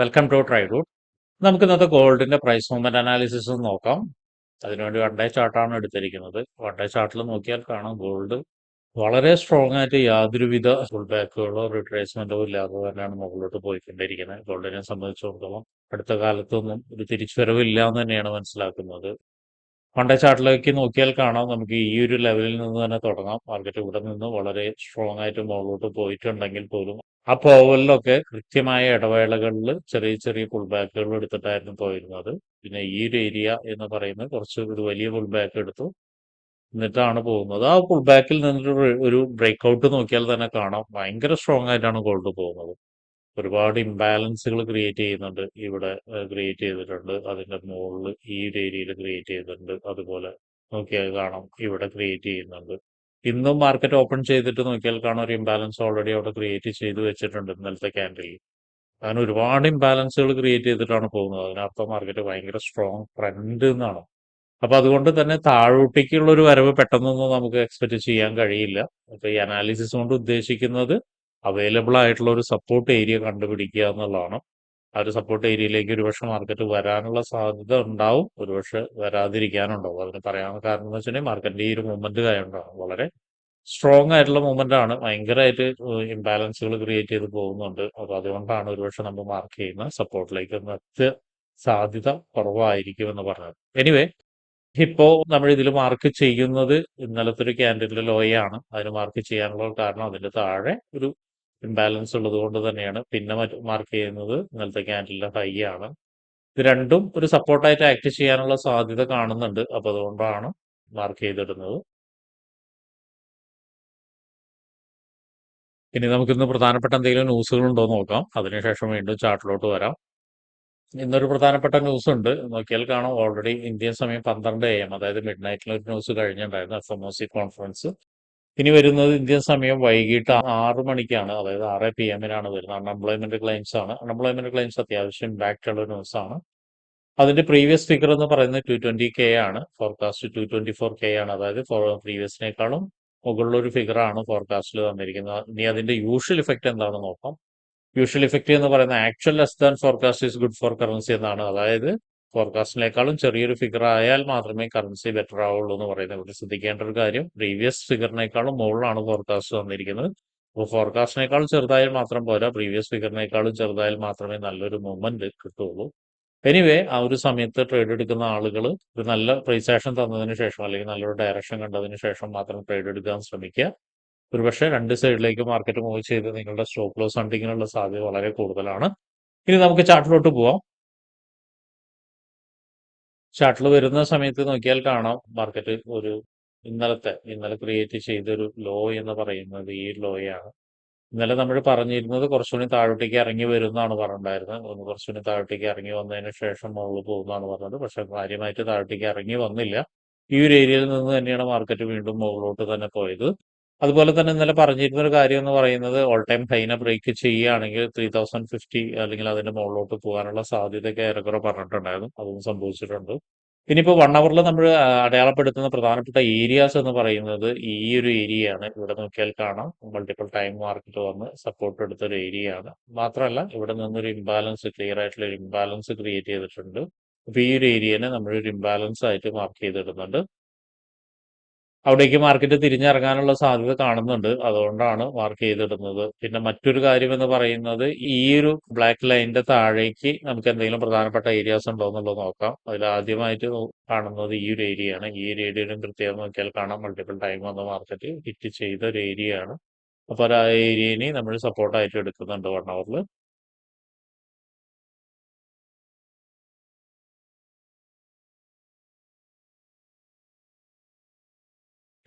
Welcome to try root നമുക്ക് ഇന്നത്തെ ഗോൾഡിന്റെ പ്രൈസ് മൂവ്മെന്റ് അനാലിസിസ് നോക്കാം. അതിനുവേണ്ടി വൺ ഡേ ചാർട്ടാണ് എടുത്തിരിക്കുന്നത്. വൺ ഡേ ചാർട്ടിൽ നോക്കിയാൽ കാണാം ഗോൾഡ് വളരെ സ്ട്രോങ് ആയിട്ട് യാതൊരുവിധ ഫുൾ ബാക്കുകളോ റിട്രേസ്മെന്റോ ഇല്ലാതെ തന്നെയാണ് മുകളിലോട്ട് പോയിക്കൊണ്ടിരിക്കുന്നത്. ഗോൾഡിനെ സംബന്ധിച്ചിടത്തോളം അടുത്ത കാലത്തൊന്നും ഒരു തിരിച്ചുവരവില്ല എന്ന് തന്നെയാണ് മനസ്സിലാക്കുന്നത്. വൺ ഡേ ചാർട്ടിലേക്ക് നോക്കിയാൽ കാണാം നമുക്ക് ഈ ഒരു ലെവലിൽ നിന്ന് തന്നെ തുടങ്ങാം. മാർക്കറ്റ് ഇവിടെ നിന്ന് വളരെ സ്ട്രോങ് ആയിട്ട് മുകളിലോട്ട് പോയിട്ടുണ്ടെങ്കിൽ പോലും ആ പോവലിലൊക്കെ കൃത്യമായ ഇടവേളകളിൽ ചെറിയ ചെറിയ പുൾ ബാക്കുകൾ എടുത്തിട്ടായിരുന്നു പോയിരുന്നത്. പിന്നെ ഈ ഒരു ഏരിയ എന്ന് പറയുന്നത് കുറച്ച് ഒരു വലിയ പുൾ ബാക്ക് എടുത്തു. എന്നിട്ടാണ് പോകുന്നത്. ആ പുൾ ബാക്കിൽ നിന്നിട്ട് ഒരു ബ്രേക്ക് ഔട്ട് നോക്കിയാൽ തന്നെ കാണാം. ഭയങ്കര സ്ട്രോങ് ആയിട്ടാണ് ഗോൾഡ് പോകുന്നത്. ഒരുപാട് ഇംബാലൻസുകൾ ക്രിയേറ്റ് ചെയ്യുന്നുണ്ട്. ഇവിടെ ക്രിയേറ്റ് ചെയ്തിട്ടുണ്ട്. അതിന്റെ മുകളിൽ ഈ ഒരു ഏരിയയിൽ ക്രിയേറ്റ് ചെയ്തിട്ടുണ്ട്. അതുപോലെ നോക്കിയാൽ കാണാം. ഇവിടെ ക്രിയേറ്റ് ചെയ്യുന്നുണ്ട്. ഇന്നും മാർക്കറ്റ് ഓപ്പൺ ചെയ്തിട്ട് നോക്കിയാൽ കാണാം ഒരു ഇംബാലൻസ് ഓൾറെഡി അവിടെ ക്രിയേറ്റ് ചെയ്ത് വെച്ചിട്ടുണ്ട് ഇന്നലത്തെ ക്യാൻഡിൽ അങ്ങനെ ഒരുപാട് ഇംബാലൻസുകൾ ക്രിയേറ്റ് ചെയ്തിട്ടാണ് പോകുന്നത്. അതിനർത്ഥം മാർക്കറ്റ് ഭയങ്കര സ്ട്രോങ് ട്രെൻഡ് എന്നാണ്. അപ്പൊ അതുകൊണ്ട് തന്നെ താഴോട്ടേക്കുള്ള ഒരു വരവ് പെട്ടെന്നൊന്നും നമുക്ക് എക്സ്പെക്ട് ചെയ്യാൻ കഴിയില്ല. അപ്പൊ ഈ അനാലിസിസ് കൊണ്ട് ഉദ്ദേശിക്കുന്നത് അവൈലബിൾ ആയിട്ടുള്ള ഒരു സപ്പോർട്ട് ഏരിയ കണ്ടുപിടിക്കുക എന്നുള്ളതാണ്. ആ ഒരു സപ്പോർട്ട് ഏരിയയിലേക്ക് ഒരുപക്ഷെ മാർക്കറ്റ് വരാനുള്ള സാധ്യത ഉണ്ടാവും. ഒരുപക്ഷെ വരാതിരിക്കാനുണ്ടാവും അതിന് പറയാനുള്ള കാരണം എന്ന് വെച്ചിട്ടുണ്ടെങ്കിൽ മാർക്കറ്റിന്റെ ഈ ഒരു മൂവ്മെന്റ് കാര്യമുണ്ടാവും വളരെ സ്ട്രോങ് ആയിട്ടുള്ള മൂവ്മെന്റ് ആണ്. ഭയങ്കരമായിട്ട് ഇംബാലൻസുകൾ ക്രിയേറ്റ് ചെയ്ത് പോകുന്നുണ്ട്. അപ്പൊ അതുകൊണ്ടാണ് ഒരുപക്ഷെ നമ്മൾ മാർക്ക് ചെയ്യുന്ന സപ്പോർട്ടിലേക്ക് എത്ത സാധ്യത കുറവായിരിക്കും എന്ന് പറഞ്ഞത്. എനിവേ ഇപ്പോ നമ്മൾ ഇതിൽ മാർക്ക് ചെയ്യുന്നത് ഇന്നലത്തെ ഒരു ക്യാൻഡിലെ ലോയാണ് അതിന് മാർക്ക് ചെയ്യാനുള്ള കാരണം അതിന്റെ താഴെ ഒരു ഇംബാലൻസ് ഉള്ളത് കൊണ്ട് തന്നെയാണ്. പിന്നെ മാർക്ക് ചെയ്യുന്നത് ഇന്നലത്തെ ക്യാൻഡിലെ ഹൈ ആണ്. ഇത് രണ്ടും ഒരു സപ്പോർട്ടായിട്ട് ആക്ട് ചെയ്യാനുള്ള സാധ്യത കാണുന്നുണ്ട്. അപ്പൊ അതുകൊണ്ടാണ് മാർക്ക് ചെയ്തിടുന്നത്. ഇനി നമുക്ക് ഇന്ന് പ്രധാനപ്പെട്ട എന്തെങ്കിലും ന്യൂസുകൾ ഉണ്ടോ നോക്കാം. അതിനുശേഷം വീണ്ടും ചാർട്ടിലോട്ട് വരാം. ഇന്നൊരു പ്രധാനപ്പെട്ട ന്യൂസ് ഉണ്ട്. നോക്കിയാൽ കാണാം. ഓൾറെഡി ഇന്ത്യൻ സമയം പന്ത്രണ്ട് എ എം അതായത് മിഡ് നൈറ്റിൽ ഒരു news കഴിഞ്ഞിട്ടുണ്ടായിരുന്നു. F M O C conference ഇനി വരുന്നത് ഇന്ത്യൻ സമയം വൈകിട്ട് ആറ് മണിക്കാണ്. അതായത് ആറ് പി എമ്മിനാണ് വരുന്നത്. അൺഎംപ്ലോയ്മെന്റ് ക്ലെയിംസ് ആണ്. അൺഎംപ്ലോയ്മെന്റ് ക്ലെയിംസ് അത്യാവശ്യം ഇമ്പാക്റ്റ് ഉള്ള ന്യൂസ് ആണ്. അതിന്റെ പ്രീവിയസ് ഫിഗർ എന്ന് പറയുന്നത് ടു ട്വന്റി കെ ആണ്. Forecast two twenty four K ആണ്. അതായത് പ്രീവിയസിനേക്കാളും മുകളിലൊരു ഫിഗർ ആണ് ഫോർകാസ്റ്റിൽ തന്നിരിക്കുന്നത് ഇനി അതിന്റെ യൂഷ്വൽ ഇഫക്റ്റ് എന്താണെന്ന് നോക്കാം. യൂഷ്വൽ ഇഫക്റ്റ് എന്ന് പറയുന്നത് actual less than forecast is good for currency എന്നാണ്. അതായത് ഫോർകാസ്റ്റിനേക്കാളും ചെറിയൊരു ഫിഗർ ആയാൽ മാത്രമേ കറൻസി ബെറ്റർ ആവുള്ളൂ എന്ന് പറയുന്നത്. ഇവിടെ ശ്രദ്ധിക്കേണ്ട ഒരു കാര്യം പ്രീവിയസ് ഫിഗറിനേക്കാളും മുകളിലാണ് ഫോർകാസ്റ്റ് തന്നിരിക്കുന്നത് അപ്പോൾ ഫോർകാസ്റ്റിനേക്കാളും ചെറുതായാൽ മാത്രം പോരാ പ്രീവിയസ് ഫിഗറിനേക്കാളും ചെറുതായാൽ മാത്രമേ നല്ലൊരു മൂവ്മെന്റ് കിട്ടുള്ളൂ എനിവേ ആ ഒരു സമയത്ത് ട്രേഡ് എടുക്കുന്ന ആളുകൾ ഒരു നല്ല പ്രൈസ് ആക്ഷൻ തന്നതിന് ശേഷം അല്ലെങ്കിൽ നല്ലൊരു ഡയറക്ഷൻ കണ്ടതിന് ശേഷം മാത്രം ട്രേഡ് എടുക്കാൻ ശ്രമിക്കുക. ഒരുപക്ഷെ രണ്ട് സൈഡിലേക്ക് മാർക്കറ്റ് മൂവ് ചെയ്ത് നിങ്ങളുടെ സ്റ്റോപ്പ് ലോസ് ഹണ്ടിങ്ങിനുള്ള സാധ്യത വളരെ കൂടുതലാണ്. ഇനി നമുക്ക് ചാർട്ടിലോട്ട് പോവാം. ചാർട്ടിൽ വരുന്ന സമയത്ത് നോക്കിയാൽ കാണാം മാർക്കറ്റ് ഒരു ഇന്നലത്തെ ഇന്നലെ ക്രിയേറ്റ് ചെയ്തൊരു ലോ എന്ന് പറയുന്നത് ഈ ലോയാണ് ഇന്നലെ നമ്മൾ പറഞ്ഞിരുന്നത് കുറച്ചുകൂടി താഴോട്ടേക്ക് ഇറങ്ങി വരുന്നതാണ് പറഞ്ഞിട്ടുണ്ടായിരുന്നത്. ഒന്ന് കുറച്ചുകൂടി താഴോട്ടേക്ക് ഇറങ്ങി വന്നതിന് ശേഷം മുകളിൽ പോകുന്നതാണ് പറഞ്ഞത്. പക്ഷെ കാര്യമായിട്ട് താഴോട്ടേക്ക് ഇറങ്ങി വന്നില്ല. ഈ ഒരു ഏരിയയിൽ നിന്ന് തന്നെയാണ് മാർക്കറ്റ് വീണ്ടും മുകളിലോട്ട് തന്നെ പോയത്. അതുപോലെ തന്നെ ഇന്നലെ പറഞ്ഞിരുന്ന ഒരു കാര്യം എന്ന് പറയുന്നത് ഓൾ ടൈം ഹൈനെ ബ്രേക്ക് ചെയ്യുകയാണെങ്കിൽ ത്രീ തൗസൻഡ് ഫിഫ്റ്റി അല്ലെങ്കിൽ അതിന്റെ മുകളിലോട്ട് പോകാനുള്ള സാധ്യതയൊക്കെ ഏറെക്കുറെ പറഞ്ഞിട്ടുണ്ടായിരുന്നു. അതും സംഭവിച്ചിട്ടുണ്ട്. ഇനിയിപ്പോൾ വൺ അവറിൽ നമ്മൾ അടയാളപ്പെടുത്തുന്ന പ്രധാനപ്പെട്ട ഏരിയാസ് എന്ന് പറയുന്നത് ഈ ഒരു ഏരിയയാണ് ഇവിടെ നോക്കിയാൽ കാണാം. മൾട്ടിപ്പിൾ ടൈം മാർക്കറ്റ് വന്ന് സപ്പോർട്ട് എടുത്ത ഒരു ഏരിയയാണ് മാത്രമല്ല ഇവിടെ നിന്നൊരു ഇംബാലൻസ് ക്ലിയർ ആയിട്ടുള്ള ഒരു ഇംബാലൻസ് ക്രിയേറ്റ് ചെയ്തിട്ടുണ്ട്. അപ്പൊ ഈ ഒരു ഏരിയനെ നമ്മൾ ഒരു ഇംബാലൻസ് ആയിട്ട് മാർക്ക് ചെയ്തിടുന്നുണ്ട്. അവിടേക്ക് മാർക്കറ്റ് തിരിഞ്ഞിറങ്ങാനുള്ള സാധ്യത കാണുന്നുണ്ട്. അതുകൊണ്ടാണ് മാർക്ക് ചെയ്തിടുന്നത്. പിന്നെ മറ്റൊരു കാര്യം എന്ന് പറയുന്നത് ഈ ഒരു ബ്ലാക്ക് ലൈനിന്റെ താഴേക്ക് നമുക്ക് എന്തെങ്കിലും പ്രധാനപ്പെട്ട ഏരിയാസ് ഉണ്ടോ എന്നുള്ളത് നോക്കാം. അതിൽ ആദ്യമായിട്ട് കാണുന്നത് ഈ ഒരു ഏരിയയാണ് ഈ ഒരു ഏരിയയിലും പ്രത്യേകം നോക്കിയാൽ കാണാം. മൾട്ടിപ്പിൾ ടൈം വന്ന മാർക്കറ്റ് ഹിറ്റ് ചെയ്ത ഒരു ഏരിയയാണ് അപ്പോൾ ആ ഏരിയനെ നമ്മൾ സപ്പോർട്ടായിട്ട് എടുക്കുന്നുണ്ട് വൺ അവറിൽ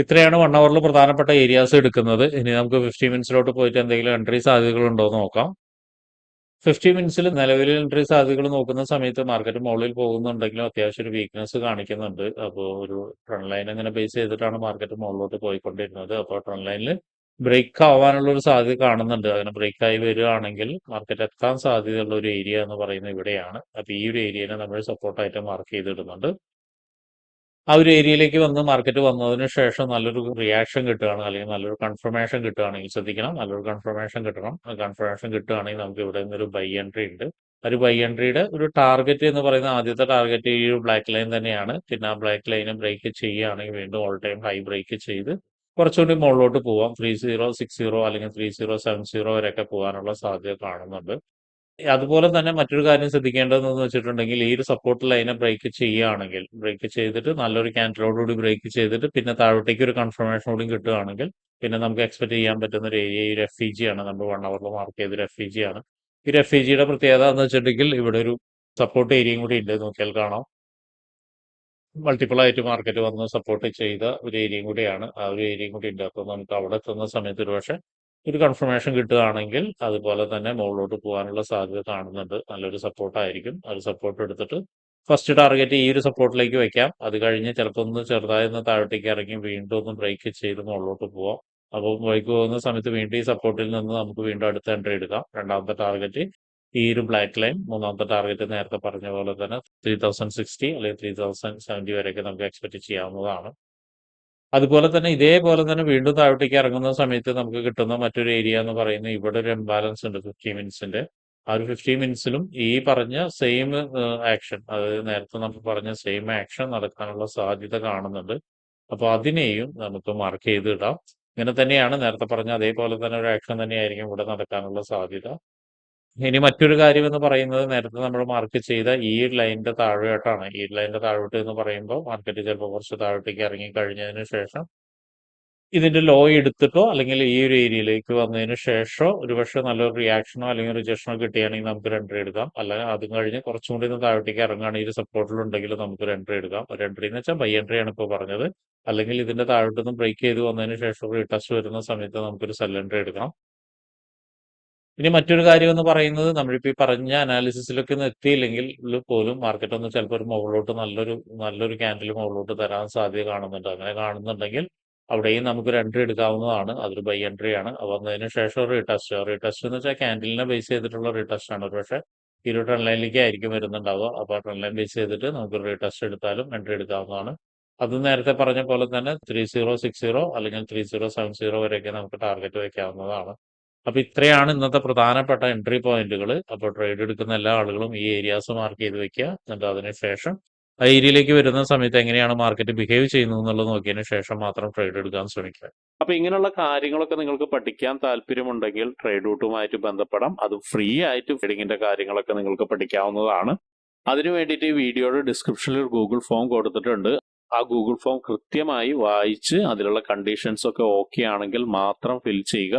ഇത്രയാണ് വൺ അവറിൽ പ്രധാനപ്പെട്ട ഏരിയാസ് എടുക്കുന്നത്. ഇനി നമുക്ക് ഫിഫ്റ്റി മിനിറ്റ്സിലോട്ട് പോയിട്ട് എന്തെങ്കിലും എൻട്രി സാധ്യതകൾ ഉണ്ടോ എന്ന് നോക്കാം. ഫിഫ്റ്റി മിനിറ്റ്സിൽ നിലവിൽ എൻട്രി സാധ്യതകൾ നോക്കുന്ന സമയത്ത് മാർക്കറ്റ് മുകളിൽ പോകുന്നുണ്ടെങ്കിലും അത്യാവശ്യം ഒരു വീക്ക്നെസ് കാണിക്കുന്നുണ്ട്. അപ്പോൾ ഒരു ട്രെൻഡ് ലൈൻ അങ്ങനെ ബേസ് ചെയ്തിട്ടാണ് മാർക്കറ്റ് മുകളിലോട്ട് പോയിക്കൊണ്ടിരുന്നത്. അപ്പോൾ ട്രെൻഡ് ലൈനിൽ ബ്രേക്ക് ആവാനുള്ള ഒരു സാധ്യത കാണുന്നുണ്ട്. അങ്ങനെ ബ്രേക്ക് ആയി വരികയാണെങ്കിൽ മാർക്കറ്റ് എത്താൻ സാധ്യതയുള്ള ഒരു ഏരിയ എന്ന് പറയുന്നത് ഇവിടെയാണ്. അപ്പോൾ ഈ ഒരു ഏരിയനെ നമ്മൾ സപ്പോർട്ടായിട്ട് മാർക്ക് ചെയ്തിടുന്നുണ്ട്. ആ ഒരു ഏരിയയിലേക്ക് വന്ന് മാർക്കറ്റ് വന്നതിന് ശേഷം നല്ലൊരു റിയാക്ഷൻ കിട്ടുകയാണ്. അല്ലെങ്കിൽ നല്ലൊരു കൺഫർമേഷൻ കിട്ടുകയാണെങ്കിൽ ശ്രദ്ധിക്കണം. നല്ലൊരു കൺഫർമേഷൻ കിട്ടണം. കൺഫർമേഷൻ കിട്ടുകയാണെങ്കിൽ നമുക്ക് ഇവിടെ നിന്നൊരു ബൈ എൻട്രി ഉണ്ട്. ഒരു ബൈ എൻട്രിയുടെ ഒരു ടാർഗറ്റ് എന്ന് പറയുന്ന ആദ്യത്തെ ടാർഗറ്റ് ഈ ഒരു ബ്ലാക്ക് ലൈൻ തന്നെയാണ്. പിന്നെ ആ ബ്ലാക്ക് ലൈന് ബ്രേക്ക് ചെയ്യുകയാണെങ്കിൽ വീണ്ടും ഓൾ ടൈം ഹൈ ബ്രേക്ക് ചെയ്ത് കുറച്ചുകൂടി മുകളിലോട്ട് പോവാം. ത്രീ സീറോ സിക്സ് സീറോ അല്ലെങ്കിൽ ത്രീ സീറോ സെവൻ സീറോ വരെയൊക്കെ പോകാനുള്ള സാധ്യത കാണുന്നുണ്ട്. അതുപോലെ തന്നെ മറ്റൊരു കാര്യം ശ്രദ്ധിക്കേണ്ടതെന്ന് വെച്ചിട്ടുണ്ടെങ്കിൽ ഈ ഒരു സപ്പോർട്ട് ലൈനെ ബ്രേക്ക് ചെയ്യുകയാണെങ്കിൽ ബ്രേക്ക് ചെയ്തിട്ട് നല്ലൊരു ക്യാൻഡിലോടുകൂടി ബ്രേക്ക് ചെയ്തിട്ട് പിന്നെ താഴോട്ടേക്ക് ഒരു കൺഫർമേഷൻ കൂടി കിട്ടുകയാണെങ്കിൽ പിന്നെ നമുക്ക് എക്സ്പെക്ട് ചെയ്യാൻ പറ്റുന്ന ഒരു ഏരിയ ഈ ജി ആണ്. നമ്മൾ വൺ അവറിൽ മാർക്ക് ചെയ്ത ഒരു എഫ് ഇ ജി ആണ്. ഈ ജിയുടെ പ്രത്യേകത എന്ന് വെച്ചിട്ടുണ്ടെങ്കിൽ ഇവിടെ ഒരു സപ്പോർട്ട് ഏരിയയും കൂടി ഉണ്ട്. നോക്കിയാൽ കാണാം. മൾട്ടിപ്പിൾ ആയിട്ട് മാർക്കറ്റ് വന്ന് സപ്പോർട്ട് ചെയ്ത ഒരു ഏരിയയും കൂടിയാണ്. ആ ഒരു ഏരിയയും കൂടി ഉണ്ട്. അപ്പോൾ നമുക്ക് അവിടെ എത്തുന്ന സമയത്ത് ഒരു പക്ഷേ ഒരു കൺഫർമേഷൻ കിട്ടുകയാണെങ്കിൽ അതുപോലെ തന്നെ മുകളിലോട്ട് പോകാനുള്ള സാധ്യത കാണുന്നുണ്ട്. നല്ലൊരു സപ്പോർട്ടായിരിക്കും അത് സപ്പോർട്ട് എടുത്തിട്ട് ഫസ്റ്റ് ടാർഗറ്റ് ഈ ഒരു സപ്പോർട്ടിലേക്ക് വെക്കാം. അത് കഴിഞ്ഞ് ചിലപ്പോൾ ഒന്ന് ചെറുതായി ഒന്ന് താഴോട്ടേക്ക് ഇറങ്ങി വീണ്ടും ഒന്ന് ബ്രേക്ക് ചെയ്ത് മുകളിലോട്ട് പോവാം. അപ്പോൾ ബ്രേക്ക് പോകുന്ന സമയത്ത് വീണ്ടും ഈ സപ്പോർട്ടിൽ നിന്ന് നമുക്ക് വീണ്ടും അടുത്ത എൻട്രി എടുക്കാം. രണ്ടാമത്തെ ടാർഗറ്റ് ഈ ഒരു ബ്ലാക്ക് ലൈൻ മൂന്നാമത്തെ ടാർഗറ്റ് നേരത്തെ പറഞ്ഞ പോലെ തന്നെ ത്രീ തൗസൻഡ് സിക്സ്റ്റി അല്ലെങ്കിൽ ത്രീ തൗസൻഡ് സെവന്റി വരെയൊക്കെ നമുക്ക് എക്സ്പെക്ട് ചെയ്യാവുന്നതാണ്. അതുപോലെ തന്നെ ഇതേപോലെ തന്നെ വീണ്ടും താഴോട്ടേക്ക് ഇറങ്ങുന്ന സമയത്ത് നമുക്ക് കിട്ടുന്ന മറ്റൊരു ഏരിയ എന്ന് പറയുന്നത് ഇവിടെ ഒരു എംബാലൻസ് ഉണ്ട്. ഫിഫ്റ്റി മിനിറ്റ്സിന്റെ ആ ഒരു ഫിഫ്റ്റി മിനിറ്റ്സിലും ഈ പറഞ്ഞ സെയിം ആക്ഷൻ അതായത് നേരത്തെ നമ്മൾ പറഞ്ഞ സെയിം ആക്ഷൻ നടക്കാനുള്ള സാധ്യത കാണുന്നുണ്ട്. അപ്പോൾ അതിനെയും നമുക്ക് മാർക്ക് ചെയ്ത് ഇടാം. ഇങ്ങനെ തന്നെയാണ് നേരത്തെ പറഞ്ഞ അതേപോലെ തന്നെ ഒരു ആക്ഷൻ തന്നെയായിരിക്കും ഇവിടെ നടക്കാനുള്ള സാധ്യത. ഇനി മറ്റൊരു കാര്യം എന്ന് പറയുന്നത് നേരത്തെ നമ്മൾ മാർക്ക് ചെയ്ത ഈ ലൈനിന്റെ താഴോട്ടാണ്. ഈ ലൈനിന്റെ താഴോട്ട് എന്ന് പറയുമ്പോൾ മാർക്കറ്റ് ചിലപ്പോൾ കുറച്ച് താഴോട്ടേക്ക് ഇറങ്ങി കഴിഞ്ഞതിന് ശേഷം ഇതിന്റെ ലോ എടുത്തിട്ടോ അല്ലെങ്കിൽ ഈ ഒരു ഏരിയയിലേക്ക് വന്നതിന് ശേഷമോ ഒരുപക്ഷെ നല്ലൊരു റിയാക്ഷനോ അല്ലെങ്കിൽ റിജക്ഷനോ കിട്ടുകയാണെങ്കിൽ നമുക്ക് ഒരു എൻട്രി എടുക്കാം. അല്ലെങ്കിൽ അതും കഴിഞ്ഞ് കുറച്ചും കൂടി ഒന്ന് താഴോട്ടേക്ക് ഇറങ്ങുകയാണെങ്കിൽ ഒരു സപ്പോർട്ടിലുണ്ടെങ്കിൽ നമുക്ക് ഒരു എൻട്രി എടുക്കാം. ഒരു എൻട്രി എന്ന് വെച്ചാൽ ബൈ എൻട്രി ആണ് ഇപ്പോൾ പറഞ്ഞത്. അല്ലെങ്കിൽ ഇതിന്റെ താഴോട്ടൊന്ന് ബ്രേക്ക് ചെയ്ത് വന്നതിന് ശേഷം ഒരു വരുന്ന സമയത്ത് നമുക്കൊരു സെൽ എൻട്രി എടുക്കാം ഇനി മറ്റൊരു കാര്യം എന്ന് പറയുന്നത് നമ്മളിപ്പോൾ ഈ പറഞ്ഞ അനാലിസിസിലൊക്കെ ഒന്ന് എത്തിയില്ലെങ്കിൽ പോലും മാർക്കറ്റ് ഒന്ന് ചിലപ്പോൾ ഒരു മുകളിലോട്ട് നല്ലൊരു നല്ലൊരു ക്യാൻഡിൽ മുകളിലോട്ട് തരാൻ സാധ്യത കാണുന്നുണ്ട്. അങ്ങനെ കാണുന്നുണ്ടെങ്കിൽ അവിടെയും നമുക്ക് ഒരു എൻട്രി എടുക്കാവുന്നതാണ്. അതൊരു ബൈ എൻട്രി ആണ്. അത് വന്നതിന് ശേഷം റീടെസ്റ്റ് റീടെസ്റ്റ് എന്ന് വെച്ചാൽ ക്യാൻഡിലിനെ ബേസ് ചെയ്തിട്ടുള്ള റീടെസ്റ്റ് ആണ്. ഒരുപക്ഷെ ഈ ഒരു ട്രെൻഡ് ലൈനിലേക്ക് ആയിരിക്കും വരുന്നുണ്ടാവുക. അപ്പോൾ ട്രെൻഡ് ലൈൻ ബേസ് ചെയ്തിട്ട് നമുക്ക് റീടെസ്റ്റ് എടുത്താലും എൻട്രി എടുക്കാവുന്നതാണ്. അത് നേരത്തെ പറഞ്ഞ പോലെ തന്നെ ത്രീ സീറോ സിക്സ് സീറോ അല്ലെങ്കിൽ ത്രീ സീറോ സെവൻ സീറോ വരെയൊക്കെ നമുക്ക് ടാർഗറ്റ് വയ്ക്കാവുന്നതാണ് അപ്പൊ ഇത്രയാണ് ഇന്നത്തെ പ്രധാനപ്പെട്ട എൻട്രി പോയിന്റുകൾ അപ്പോൾ ട്രേഡ് എടുക്കുന്ന എല്ലാ ആളുകളും ഈ ഏരിയാസ് മാർക്ക് ചെയ്ത് വെക്കുക. എന്നിട്ട് അതിനുശേഷം ആ ഏരിയയിലേക്ക് വരുന്ന സമയത്ത് എങ്ങനെയാണ് മാർക്കറ്റ് ബിഹേവ് ചെയ്യുന്നത് എന്നുള്ളത് നോക്കിയതിന് ശേഷം മാത്രം ട്രേഡ് എടുക്കാൻ ശ്രമിക്കുക. അപ്പൊ ഇങ്ങനെയുള്ള കാര്യങ്ങളൊക്കെ നിങ്ങൾക്ക് പഠിക്കാൻ താല്പര്യമുണ്ടെങ്കിൽ ട്രേഡ് റൂട്ടുമായിട്ട് ബന്ധപ്പെടാം. അത് ഫ്രീ ആയിട്ട് ട്രേഡിങ്ങിന്റെ കാര്യങ്ങളൊക്കെ നിങ്ങൾക്ക് പഠിക്കാവുന്നതാണ്. അതിനു വേണ്ടിയിട്ട് ഈ വീഡിയോയുടെ ഡിസ്ക്രിപ്ഷനിൽ ഒരു ഗൂഗിൾ ഫോം കൊടുത്തിട്ടുണ്ട്. ആ ഗൂഗിൾ ഫോം കൃത്യമായി വായിച്ച് അതിലുള്ള കണ്ടീഷൻസ് ഒക്കെ ഓക്കെ ആണെങ്കിൽ മാത്രം ഫിൽ ചെയ്യുക.